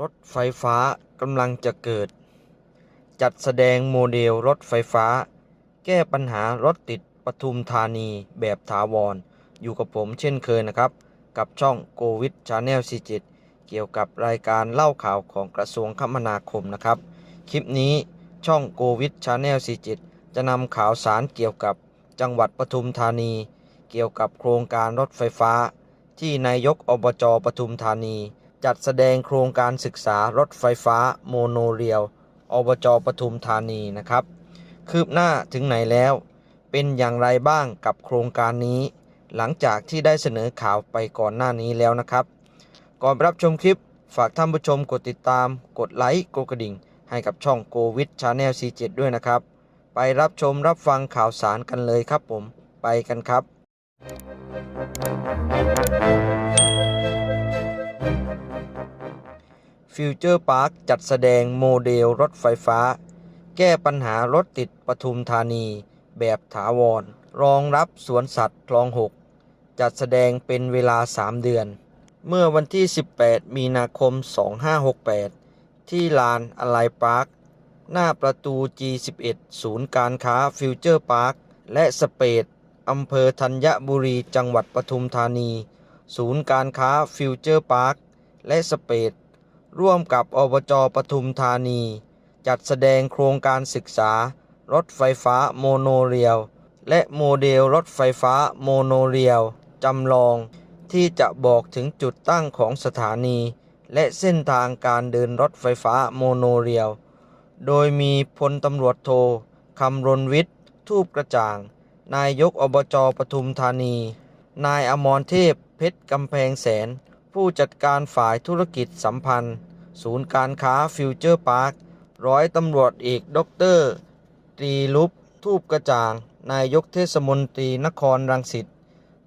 รถไฟฟ้ากำลังจะเกิด จัดแสดงโมเดลรถไฟฟ้า แก้ปัญหารถติดปทุมธานีแบบถาวร อยู่กับผมเช่นเคยนะครับ กับช่องโกวิดชาแนล47เกี่ยวกับรายการเล่าข่าวของกระทรวงคมนาคมนะครับ คลิปนี้ช่องโกวิดชาแนล47จะนำข่าวสารเกี่ยวกับจังหวัดปทุมธานี เกี่ยวกับโครงการรถไฟฟ้า ที่นายกอบจปทุมธานี จัดแสดงโครงการศึกษารถไฟฟ้าโมโนเรียลอบจปทุมธานีนะครับ คืบหน้าถึงไหนแล้ว เป็นอย่างไรบ้างกับโครงการนี้ หลังจากที่ได้เสนอข่าวไปก่อนหน้านี้แล้วนะครับ ก่อนรับชมคลิปฝากท่านผู้ชมกดติดตาม กดไลค์กดกระดิ่ง ให้กับช่องโกวิดชาแนล47ด้วยนะครับ ไปรับชมรับฟังข่าวสารกันเลยครับผม ไปกันครับ ฟิวเจอร์พาร์คจัดแสดงโมเดลรถไฟฟ้า แก้ปัญหารถติดปทุมธานี แบบถาวร รองรับสวนสัตว์คลอง 6 จัดแสดงเป็นเวลา 3 เดือน เมื่อวันที่ 18 มีนาคม 2568 ที่ลานอะไลพาร์ค หน้าประตู G11 ศูนย์การค้าฟิวเจอร์พาร์ค และสเปดอำเภอธัญบุรีจังหวัดปทุมธานี ศูนย์การค้าฟิวเจอร์พาร์ค และสเปด ร่วมกับอบจปทุมธานี จัดแสดงโครงการศึกษารถไฟฟ้าโมโนเรียลและโมเดลรถไฟฟ้าโมโนเรียลจำลองที่จะบอกถึงจุดตั้งของสถานี และเส้นทางการเดินรถไฟฟ้าโมโนเรียล โดยมีพลตำรวจโทคำรณวิทย์ ทูปกระจ่าง นายกอบจปทุมธานี นายอมรเทพเพชรกำแพงแสน ผู้จัดการฝ่ายธุรกิจสัมพันธ์ ศูนย์การค้าฟิวเจอร์พาร์คร้อยตำรวจเอกด็อกเตอร์ตรีลุปทูปกระจ่าง นายกเทศมนตรีนครรังสิต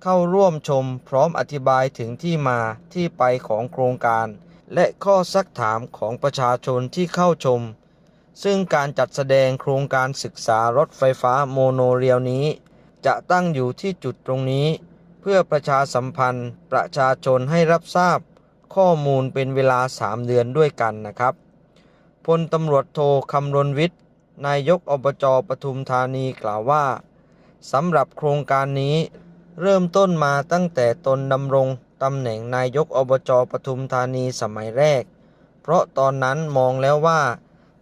เข้าร่วมชมพร้อมอธิบายถึงที่มาที่ไปของโครงการ และข้อซักถามของประชาชนที่เข้าชม ซึ่งการจัดแสดงโครงการศึกษารถไฟฟ้าโมโนเรียลนี้ จะตั้งอยู่ที่จุดตรงนี้ เพื่อประชาสัมพันธ์ประชาชนให้รับทราบข้อมูลเป็นเวลา 3 เดือนด้วยกันนะครับพลตำรวจโทคำรณวิทย์ นายกอบจปทุมธานีกล่าวว่าสำหรับโครงการนี้ เริ่มต้นมาตั้งแต่ตนดำรงตำแหน่งนายกอบจปทุมธานีสมัยแรก เพราะตอนนั้นมองแล้วว่า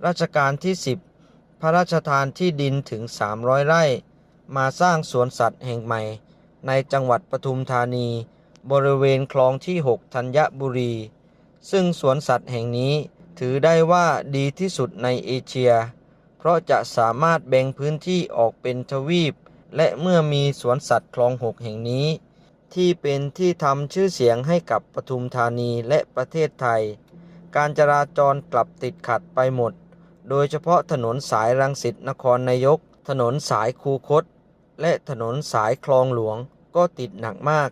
รัชกาลที่ 10 พระราชทานที่ดินถึง 300 ไร่ มาสร้างสวนสัตว์แห่งใหม่ ในจังหวัดปทุมธานี บริเวณคลองที่ 6 ธัญบุรี ซึ่งสวนสัตว์แห่งนี้ถือได้ว่าดีที่สุดในเอเชีย เพราะจะสามารถแบ่งพื้นที่ออกเป็นทวีป และเมื่อมีสวนสัตว์คลองหกแห่งนี้ ที่เป็นที่ทำชื่อเสียงให้กับปทุมธานีและประเทศไทย การจราจรกลับติดขัดไปหมด โดยเฉพาะถนนสายรังสิตนครนายก ถนนสายคูคต และถนนสายคลองหลวงก็ติดหนักมาก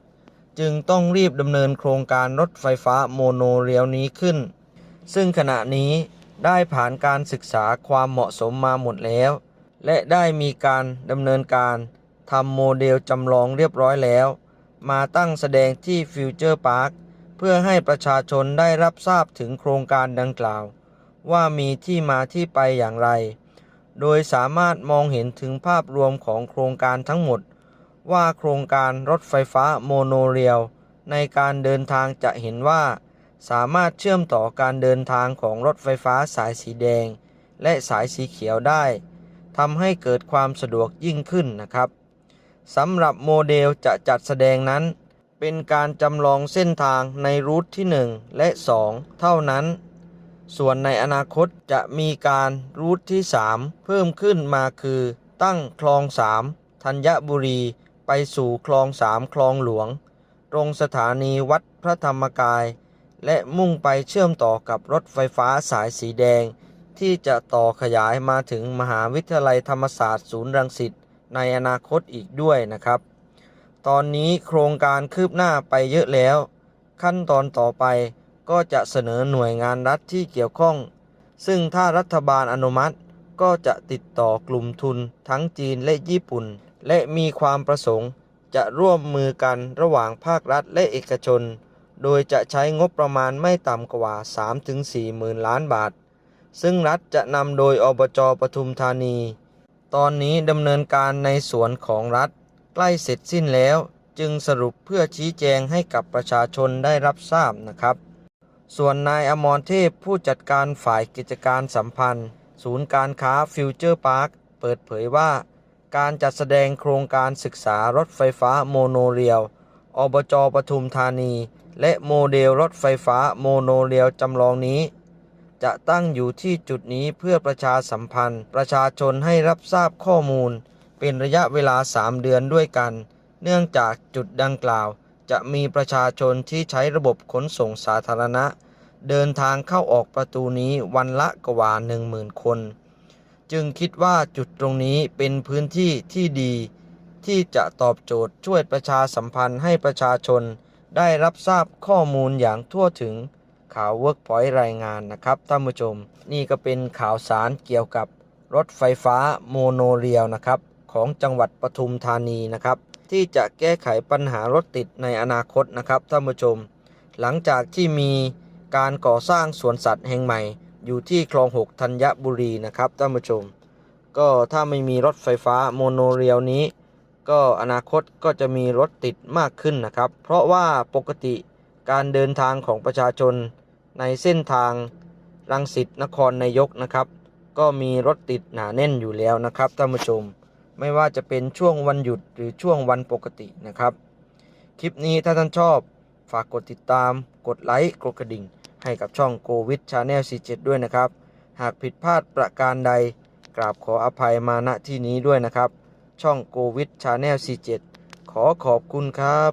จึงต้องรีบดำเนินโครงการรถไฟฟ้าโมโนเรียลนี้ขึ้น ซึ่งขณะนี้ได้ผ่านการศึกษาความเหมาะสมมาหมดแล้ว และได้มีการดำเนินการทำโมเดลจำลองเรียบร้อยแล้ว มาตั้งแสดงที่ฟิวเจอร์พาร์คเพื่อให้ประชาชนได้รับทราบถึงโครงการดังกล่าว ว่ามีที่มาที่ไปอย่างไร โดยสามารถมองเห็นถึงภาพรวมของโครงการทั้งหมด ว่าโครงการรถไฟฟ้าโมโนเรียลในการเดินทางจะเห็นว่า สามารถเชื่อมต่อการเดินทางของรถไฟฟ้าสายสีแดง และสายสีเขียวได้ทำให้เกิดความสะดวกยิ่งขึ้นนะครับสำหรับโมเดลจะจัดแสดงนั้น เป็นการจำลองเส้นทางในรูทที่ 1 และ 2 เท่านั้น ส่วนในอนาคตจะมีการรูทที่ 3 เพิ่มขึ้นมาคือ ตั้งคลอง 3 ธัญบุรี ไปสู่คลอง 3 คลองหลวง ตรงสถานีวัดพระธรรมกาย และมุ่งไปเชื่อมต่อกับรถไฟฟ้าสายสีแดง ที่จะต่อขยายมาถึงมหาวิทยาลัยธรรมศาสตร์ศูนย์รังสิตในอนาคตอีกด้วยนะครับ ตอนนี้โครงการคืบหน้าไปเยอะแล้ว ขั้นตอนต่อไป ก็จะเสนอหน่วยงานรัฐที่เกี่ยวข้อง ซึ่งถ้ารัฐบาลอนุมัติก็จะติดต่อกลุ่มทุนทั้งจีนและญี่ปุ่น และมีความประสงค์จะร่วมมือกันระหว่างภาครัฐและเอกชน โดยจะใช้งบประมาณไม่ต่ำกว่า 3-4หมื่นล้านบาท ซึ่งรัฐจะนำโดยอบจปทุมธานี ตอนนี้ดำเนินการในส่วนของรัฐ ใกล้เสร็จสิ้นแล้วจึงสรุปเพื่อชี้แจงให้กับประชาชนได้รับทราบนะครับ ส่วนนายอมรเทพผู้จัดการฝ่ายกิจการสัมพันธ์ ศูนย์การค้าฟิวเจอร์พาร์คเปิดเผยว่า การจัดแสดงโครงการศึกษารถไฟฟ้าโมโนเรียลอบจปทุมธานี และโมเดลรถไฟฟ้าโมโนเรียลจำลองนี้ จะตั้งอยู่ที่จุดนี้เพื่อประชาสัมพันธ์ ประชาชนให้รับทราบข้อมูล เป็นระยะเวลา 3 เดือนด้วยกัน เนื่องจากจุดดังกล่าว จะมีประชาชนที่ใช้ระบบขนส่งสาธารณะ เดินทางเข้าออกประตูนี้วันละกว่า 10,000 คน จึงคิดว่าจุดตรงนี้เป็นพื้นที่ที่ดี ที่จะตอบโจทย์ช่วยประชาสัมพันธ์ให้ประชาชนได้รับทราบข้อมูลอย่างทั่วถึงข่าว Workpoint รายงานนะครับท่านผู้ชม นี่ก็เป็นข่าวสารเกี่ยวกับรถไฟฟ้าโมโนเรียลนะครับ ของจังหวัดปทุมธานีนะครับ ที่จะแก้ไขปัญหารถติดในอนาคตนะครับท่านผู้ชม หลังจากที่มีการก่อสร้างสวนสัตว์แห่งใหม่ อยู่ที่คลอง6ธัญบุรีนะครับท่านผู้ชม ก็ถ้าไม่มีรถไฟฟ้าโมโนเรียลนี้ ก็อนาคตก็จะมีรถติดมากขึ้นนะครับ เพราะว่าปกติการเดินทางของประชาชนในเส้นทางรังสิตนครนายกนะครับ ก็มีรถติดหนาแน่นอยู่แล้วนะครับท่านผู้ชม ไม่ว่าจะเป็นช่วงวันหยุดหรือช่วงวันปกตินะครับ คลิปนี้ถ้าท่านชอบฝากกดติดตาม กดไลค์ กดกระดิ่ง ให้กับช่อง Go with Channel 47 ด้วยนะครับ หากผิดพลาดประการใด กราบขออภัยมาณที่นี้ด้วยนะครับ ช่อง Go with Channel 47 ขอขอบคุณครับ